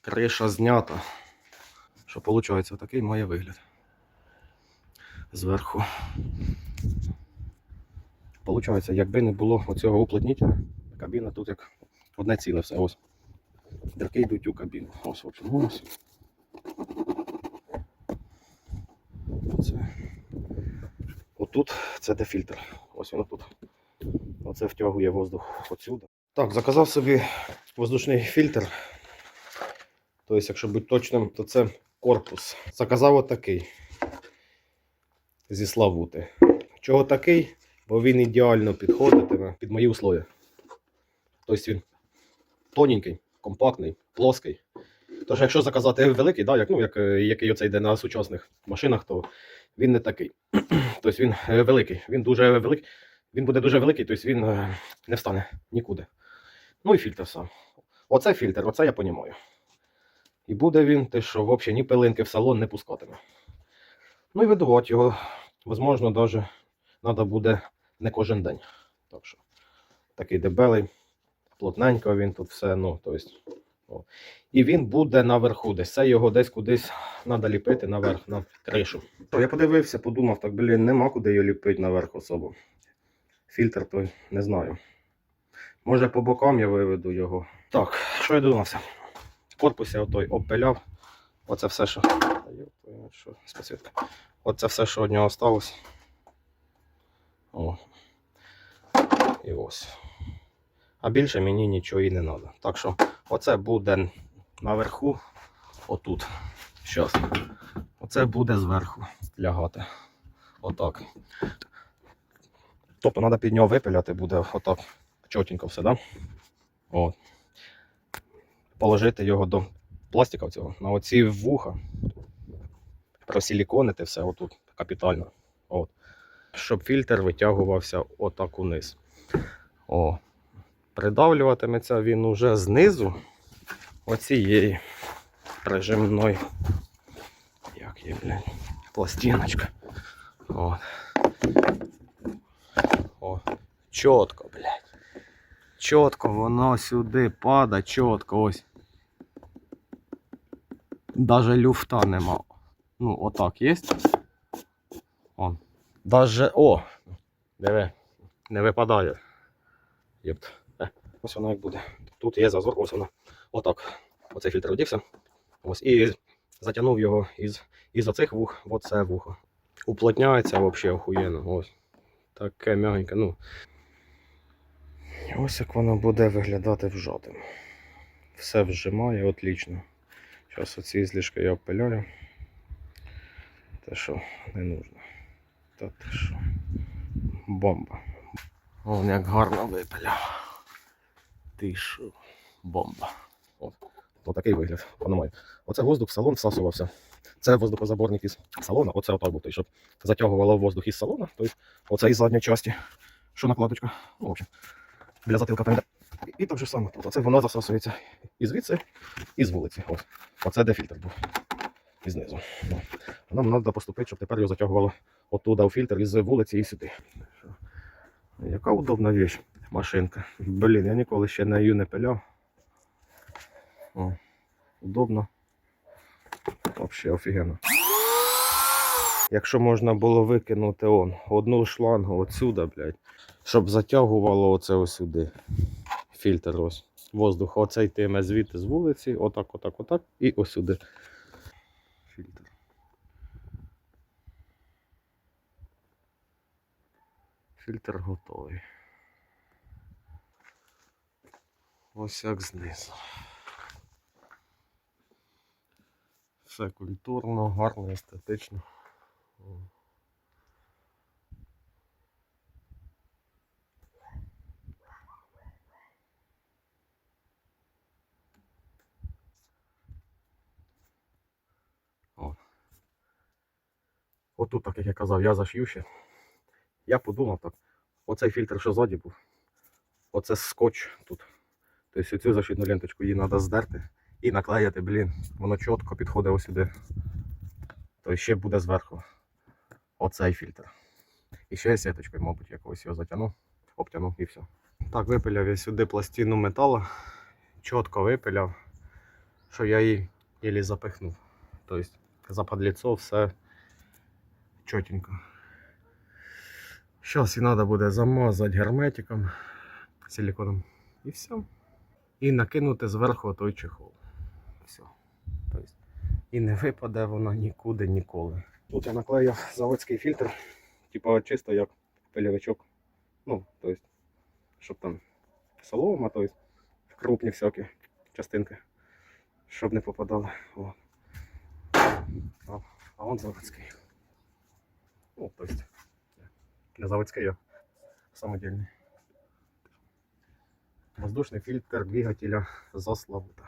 Криша знята. Що виходить, такий має вигляд. Зверху. Получається, якби не було оцього уплотнітеля, кабіна тут як одне ціле все. Ось. Дірки йдуть у кабіну. Ось, в общем, ось. Оце. Отут це де фільтр. Ось воно тут. Оце втягує воздух отсюди. Так, заказав собі воздушний фільтр. Тобто, якщо бути точним, то це корпус. Заказав отакий. Зі Славути. Чого такий? Бо він ідеально підходитиме під мої условия. Тобто він тоненький, компактний, плоский. Тож, якщо заказати великий, да, як, ну, як, який оце йде на сучасних машинах, то він не такий. тобто він е, великий. Він дуже великий. Він буде дуже великий, тобто він е, не встане нікуди. Ну і фільтр сам. Оце фільтр, оце я понімаю. І буде він те, що взагалі ні пилинки в салон не пускатиме. Ну і видувати його, можливо, навіть треба буде не кожен день. Так що такий дебелий, плотненько він тут все. ну, то есть, о. І він буде наверху десь. Це його десь кудись треба ліпити наверх, на кришу. Я подивився, подумав, так, блін, нема куди його ліпити наверх особо. Фільтр той не знаю. Може по бокам я виведу його. Так, що я додумався? Корпусі отой обпиляв. Оце все, що. Що. Оце все, що від нього осталось. О. І ось. А більше мені нічого і не треба. Так що оце буде наверху, отут. Щас. Оце буде зверху лягати. Отак. Тобто треба під нього випиляти, буде отак чотенько все, да? От. Положити його до пластика цього на оці вуха. Просиліконити все отут капітально. От. Щоб фільтр витягувався отак униз. О. Придавлюватиметься він уже знизу оцієї прижимної. Як є, блядь, пластиночка. От. О, чітко, блядь. Чітко воно сюди падає, чітко ось. Даже люфта нема. Ну, отак є. О. Даже. О! Диви, не випадає. Єпт. Е, ось воно як буде. Тут є зазор, ось воно. Отак. Оцей фільтр одівся. Ось. І затягнув його із, із оцих вух в оце вухо. Уплотняється взагалі охуєнно. Ось. Таке м'ягеньке. Ну. Ось як воно буде виглядати вжатим. Все вжимає отлично. Зараз оці злішки я обпиляю. Те, що не нужно. Та те що. Бомба. Вон як гарно випиляв. Ти що? Бомба. От. Ось такий вигляд. Воно. Оце воздух в салон всасувався. Це воздухозаборник із салона, оце отак був, щоб затягувало воздух із салона, тобто оце із задньої частини, що накладочка. Ну, в общем, біля затилка йде. І, і так саме тут. Оце воно засосується і звідси, і з вулиці. Ось. Оце де фільтр був. І знизу. Нам треба поступити, щоб тепер його затягувало оттуда у фільтр із вулиці і сюди. Яка удобна річ, машинка. Блін, я ніколи ще на її не пиляв. О, удобно. Взагалі офігенно. Якщо можна було викинути он, одну шлангу отсюда, блядь, щоб затягувало оце ось сюди. Фільтр ось. Воздух оцей йтиме звідти з вулиці, отак, отак, отак, і ось сюди. Фільтр. Фільтр готовий. Ось як знизу. Все культурно, гарно, естетично. Отут, так як я казав, я зашив ще. Я подумав так. Оцей фільтр, що ззаді був. Оце скотч тут. Тобто цю защитну ленточку її треба здерти і наклеїти, блін. Воно чітко підходить ось сюди. То ще буде зверху оцей фільтр. І ще я сіточкою, мабуть, якогось його затягну, обтягну і все. Так, випиляв я сюди пластину металу. Чітко випиляв, що я її єлі запихнув. Тобто западліцо все чотенько. Зараз її треба буде замазати герметиком, силиконом і все. І накинути зверху той чехол. Все. Тобто, і не випаде вона нікуди ніколи. Тут я наклеїв заводський фільтр, типу чисто як пилявичок. Ну, тобто, щоб там солома, тобто крупні всякі частинки, щоб не попадали. О. А, а он заводський. Ну, тобто, не заводський, а самодільний. Воздушний фільтр двигателя заславута.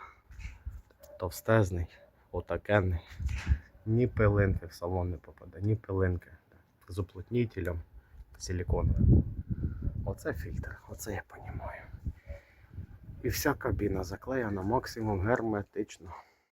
Товстезний, отакенний. Ні пилинки в салон не попаде, ні пилинки. З уплотнителем силиконовим. Оце фільтр, оце я розумію. І вся кабіна заклеєна максимум герметично.